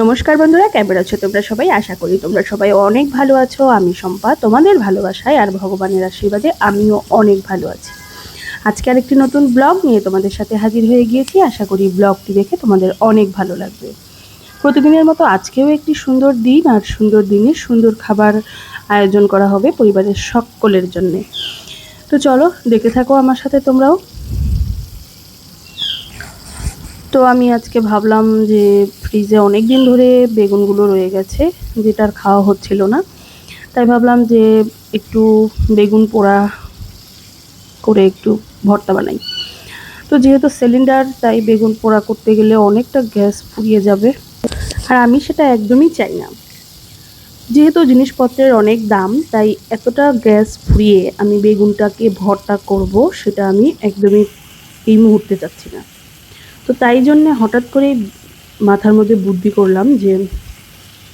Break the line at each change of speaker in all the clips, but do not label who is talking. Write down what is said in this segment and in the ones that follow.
নমস্কার বন্ধুরা, কেমন আছো তোমরা সবাই? আশা করি তোমরা সবাই অনেক ভালো আছো। আমি সম্পা তোমাদের ভালোবাসায় আর ভগবানের আশীর্বাদে আমিও অনেক ভালো আছি। আজকে আরেকটি নতুন ব্লগ নিয়ে তোমাদের সাথে হাজির হয়ে গিয়েছি। আশা করি ব্লগটি দেখে তোমাদের অনেক ভালো লাগবে। প্রতিদিনের মতো আজকেও একটি সুন্দর দিন, আর সুন্দর দিনে সুন্দর খাবার আয়োজন করা হবে পরিবারের সকলের জন্যে। তো চলো, দেখে থাকো আমার সাথে তোমরাও। তো আমি আজকে ভাবলাম যে ফ্রিজে অনেক দিন ধরে বেগুনগুলো রয়ে গেছে, যেটা আর খাওয়া হচ্ছিল না। তাই ভাবলাম যে একটু বেগুন পোড়া করে একটু ভর্তা বানাই। তো যেহেতু সিলিন্ডার তাই বেগুন পোড়া করতে গেলে অনেকটা গ্যাস ফুরিয়ে যাবে। আর আমি সেটা একদমই চাই না। যেহেতু জিনিসপত্রের অনেক দাম, তাই এতটা গ্যাস ফুরিয়ে আমি বেগুনটাকে ভর্তা করব, সেটা আমি একদমই এই মুহূর্তে চাচ্ছি না। তো তাই জন্যে হঠাৎ করে মাথার মধ্যে বুদ্ধি করলাম যে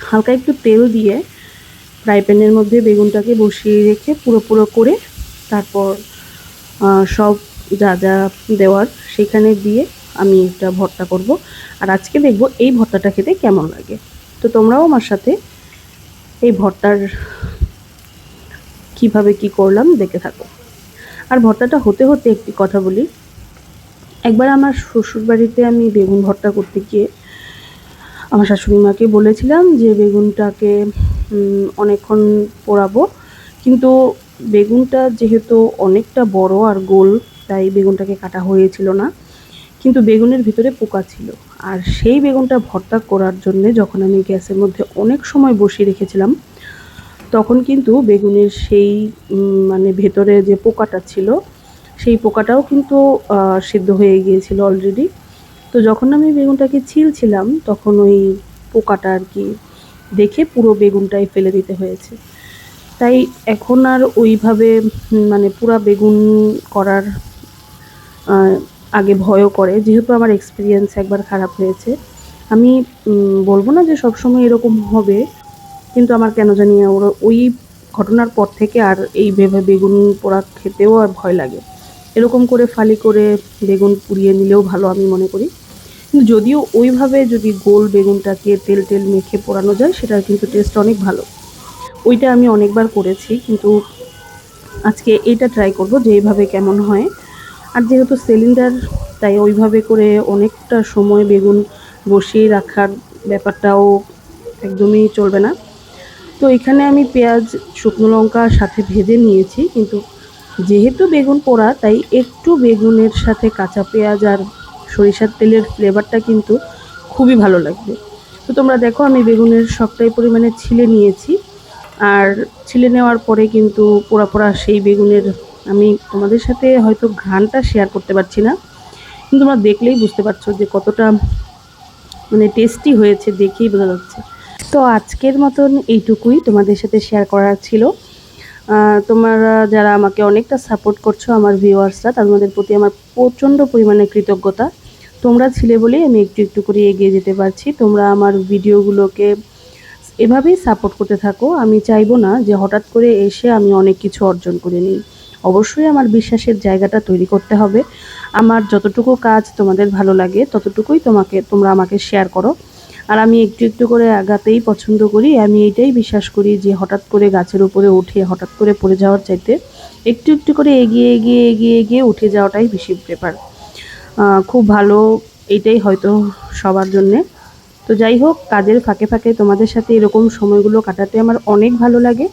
হালকা একটু তেল দিয়ে ফ্রাই প্যানের মধ্যে বেগুনটাকে বসিয়ে রেখে পুরো পুরো করে তারপর সব যা যা দেওয়ার সেখানে দিয়ে আমি এটা ভর্তা করব। আর আজকে দেখব এই ভর্তাটা খেতে কেমন লাগে। তো তোমরাও আমার সাথে এই ভর্তার কীভাবে কি করলাম দেখে থাকো। আর ভর্তাটা হতে হতে একটি কথা বলি। একবার আমার শ্বশুর বাড়িতে আমি বেগুন ভর্তা করতে গিয়ে আমার শাশুড়ি মাকে বলেছিলাম যে বেগুনটাকে অনেকক্ষণ পোড়াবো। কিন্তু বেগুনটা যেহেতু অনেকটা বড় আর গোল, তাই বেগুনটাকে কাটা হয়েছিল না। কিন্তু বেগুনের ভিতরে পোকা ছিল। আর সেই বেগুনটা ভর্তা করার জন্য যখন আমি গ্যাসের মধ্যে অনেক সময় বসিয়ে রেখেছিলাম, তখন কিন্তু বেগুনের সেই মানে ভেতরে যে পোকাটা ছিল সেই পোকাটাও কিন্তু সিদ্ধ হয়ে গিয়েছিল অলরেডি তো যখন আমি বেগুনটাকে ছিলছিলাম, তখন ওই পোকাটা আর কি দেখে পুরো বেগুনটাই ফেলে দিতে হয়েছে। তাই এখন আর ওইভাবে মানে পুরা বেগুন করার আগে ভয়ও করে। যেহেতু আমার এক্সপিরিয়েন্স একবার খারাপ হয়েছে। আমি বলব না যে সবসময় এরকম হবে, কিন্তু আমার কেন জানি ওরা, ওই ঘটনার পর থেকে আর এই ভেবে বেগুন পোড়া খেতেও আর ভয় লাগে। এরকম করে ফালি করে বেগুন পুড়িয়ে নিলেও ভালো আমি মনে করি। কিন্তু যদিও ওইভাবে যদি গোল বেগুনটাকে তেল টেল মেখে পোড়ানো যায়, সেটার কিন্তু টেস্ট অনেক ভালো। ওইটা আমি অনেকবার করেছি, কিন্তু আজকে এটা ট্রাই করব যে এইভাবে কেমন হয়। আর যেহেতু সিলিন্ডার তাই ওইভাবে করে অনেকটা সময় বেগুন বসিয়ে রাখার ব্যাপারটাও একদমই চলবে না। তো এখানে আমি পেঁয়াজ, শুকনো লঙ্কা সাথে ভেজে নিয়েছি, কিন্তু যেহেতু বেগুন পোড়া, তাই একটু বেগুনের সাথে কাঁচা পেঁয়াজ আর সরিষার তেলের ফ্লেভারটা কিন্তু খুবই ভালো লাগবে। তো তোমরা দেখো, আমি বেগুনের সবটাই পরিমাণে ছিলে নিয়েছি। আর ছিলে নেওয়ার পরে কিন্তু পোড়া পোড়া সেই বেগুনের আমি তোমাদের সাথে হয়তো ঘ্রাণটা শেয়ার করতে পারছি না। কিন্তু তোমরা দেখলেই বুঝতে পারছ যে কতটা মানে টেস্টি হয়েছে, দেখেই বোঝা যাচ্ছে। তো আজকের মতন এইটুকুই তোমাদের সাথে শেয়ার করার ছিল। তোমরা যারা আমাকে অনেকটা সাপোর্ট করছ, আমার ভিউয়ার্সরা তাদের প্রতি আমার প্রচণ্ড পরিমাণে কৃতজ্ঞতা। তোমরা ছিলে বলেই আমি একটু একটু করে এগিয়ে যেতে পারছি। তোমরা আমার ভিডিওগুলোকে এভাবেই সাপোর্ট করতে থাকো। আমি চাইব না যে হঠাৎ করে এসে আমি অনেক কিছু অর্জন করে নিই। অবশ্যই আমার বিশ্বাসের জায়গাটা তৈরি করতে হবে। আমার যতটুকু কাজ তোমাদের ভালো লাগে, ততটুকুই তোমাকে, তোমরা আমাকে শেয়ার করো। আর আমি একটু একটু করে আগাতেই পছন্দ করি। আমি এইটাই বিশ্বাস করি যে হঠাৎ করে গাছের উপরে উঠে, হঠাৎ করে পড়ে যাওয়ার চাইতে একটু একটু করে এগিয়ে এগিয়ে এগিয়ে এগিয়ে উঠে যাওয়াটাই বেশি ব্যাপার খুব ভালো এইটাই হয়তো সবার জন্যে। তো যাই হোক, কাজের ফাঁকে ফাঁকে তোমাদের সাথে এরকম সময়গুলো কাটাতে আমার অনেক ভালো লাগে।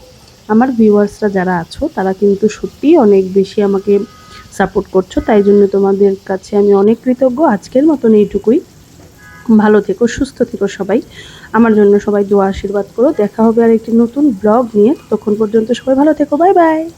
আমার ভিউয়ার্সরা যারা আছো, তারা কিন্তু সত্যিই অনেক বেশি আমাকে সাপোর্ট করছ। তাই জন্য তোমাদের কাছে আমি অনেক কৃতজ্ঞ। আজকের মতন এইটুকুই। ভালো থেকো, সুস্থ থেকো সবাই। আমার জন্য সবাই দোয়া, আশীর্বাদ করো। দেখা হবে আর একটি নতুন ব্লগ নিয়ে। তখন পর্যন্ত সবাই ভালো থেকো। Bye bye.